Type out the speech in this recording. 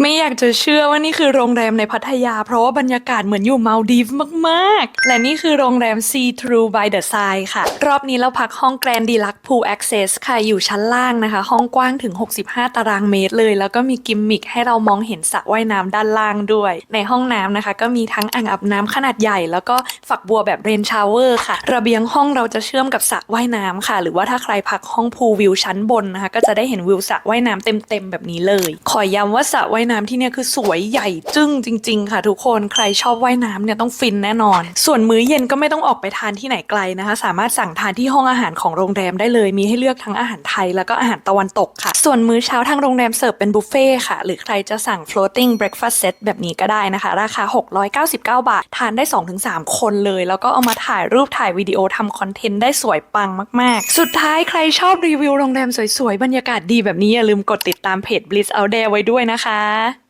ไม่อยากจะเชื่อว่านี่คือโรงแรมในพัทยา เพราะว่าบรรยากาศเหมือนอยู่มาลดีฟมาก ๆ และนี่คือโรงแรม See Through by the Side ค่ะ รอบนี้เราพักห้อง Grand Deluxe Pool Access ค่ะ อยู่ชั้นล่างนะคะ ห้องกว้างถึง 65 ตารางเมตรเลย แล้วก็มีกิมมิคให้เรามองเห็นสระว่ายน้ำด้านล่างด้วย ในห้องน้ำนะคะ ก็มีทั้งอ่างอาบน้ำขนาดใหญ่ แล้วก็ฝักบัวแบบเรนชาวเวอร์ค่ะ ระเบียงห้องเราจะเชื่อมกับสระว่ายน้ำค่ะ หรือว่าถ้าใครพักห้องพูลวิวชั้นบนนะคะ ก็จะได้เห็นวิวสระว่ายน้ำเต็ม ๆ แบบนี้เลย ขอย้ำว่าสระว่ายน้ำที่เนี่ยคือสวยใหญ่จึ้งจริง ๆ ค่ะ ทุกคนใครชอบว่ายน้ำเนี่ยต้องฟินแน่นอน ส่วนมื้อเย็นก็ไม่ต้องออกไปทานที่ไหนไกลนะคะ สามารถสั่งทานที่ห้องอาหารของโรงแรมได้เลยมีให้เลือกทั้งอาหารไทยแล้วก็อาหารตะวันตกค่ะ ส่วนมื้อเช้าทางโรงแรมเสิร์ฟเป็นบุฟเฟ่ต์ค่ะ หรือใครจะสั่ง floating breakfast set แบบนี้ก็ได้นะคะ ราคา 699 บาท ทานได้ 2-3 คนเลย แล้วก็เอามาถ่ายรูปถ่ายวิดีโอทำคอนเทนต์ได้สวยปังมาก ๆ สุดท้ายใครชอบรีวิวโรงแรมสวยๆ บรรยากาศดีแบบนี้อย่าลืมกดติดตามเพจ Bliss Out There ไว้ด้วยนะคะนะคะ